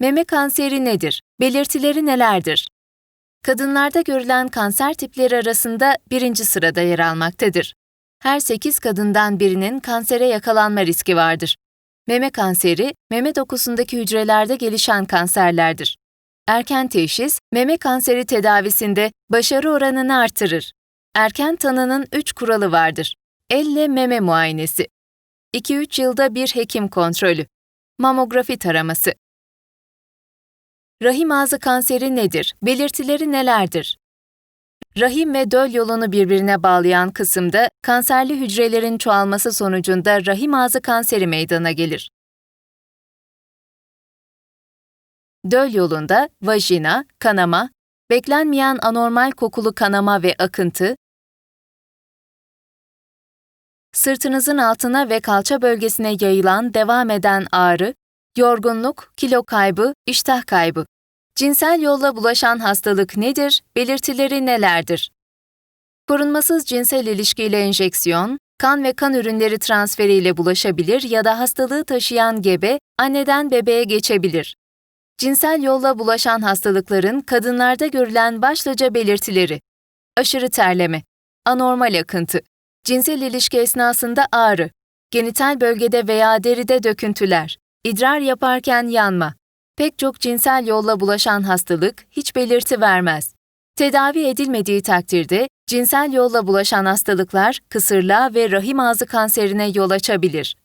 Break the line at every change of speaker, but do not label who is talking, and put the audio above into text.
Meme kanseri nedir? Belirtileri nelerdir? Kadınlarda görülen kanser tipleri arasında birinci sırada yer almaktadır. Her 8 kadından birinin kansere yakalanma riski vardır. Meme kanseri, meme dokusundaki hücrelerde gelişen kanserlerdir. Erken teşhis, meme kanseri tedavisinde başarı oranını artırır. Erken tanının 3 kuralı vardır. Elle meme muayenesi. 2-3 yılda bir hekim kontrolü. Mamografi taraması. Rahim ağzı kanseri nedir? Belirtileri nelerdir? Rahim ve döl yolunu birbirine bağlayan kısımda kanserli hücrelerin çoğalması sonucunda rahim ağzı kanseri meydana gelir. Döl yolunda vajina, kanama, beklenmeyen anormal kokulu kanama ve akıntı, sırtınızın altına ve kalça bölgesine yayılan devam eden ağrı, yorgunluk, kilo kaybı, iştah kaybı. Cinsel yolla bulaşan hastalık nedir? Belirtileri nelerdir? Korunmasız cinsel ilişkiyle enjeksiyon, kan ve kan ürünleri transferiyle bulaşabilir ya da hastalığı taşıyan gebe anneden bebeğe geçebilir. Cinsel yolla bulaşan hastalıkların kadınlarda görülen başlıca belirtileri. Aşırı terleme, anormal akıntı, cinsel ilişki esnasında ağrı, genital bölgede veya deride döküntüler, idrar yaparken yanma. Pek çok cinsel yolla bulaşan hastalık hiç belirti vermez. Tedavi edilmediği takdirde cinsel yolla bulaşan hastalıklar kısırlığa ve rahim ağzı kanserine yol açabilir.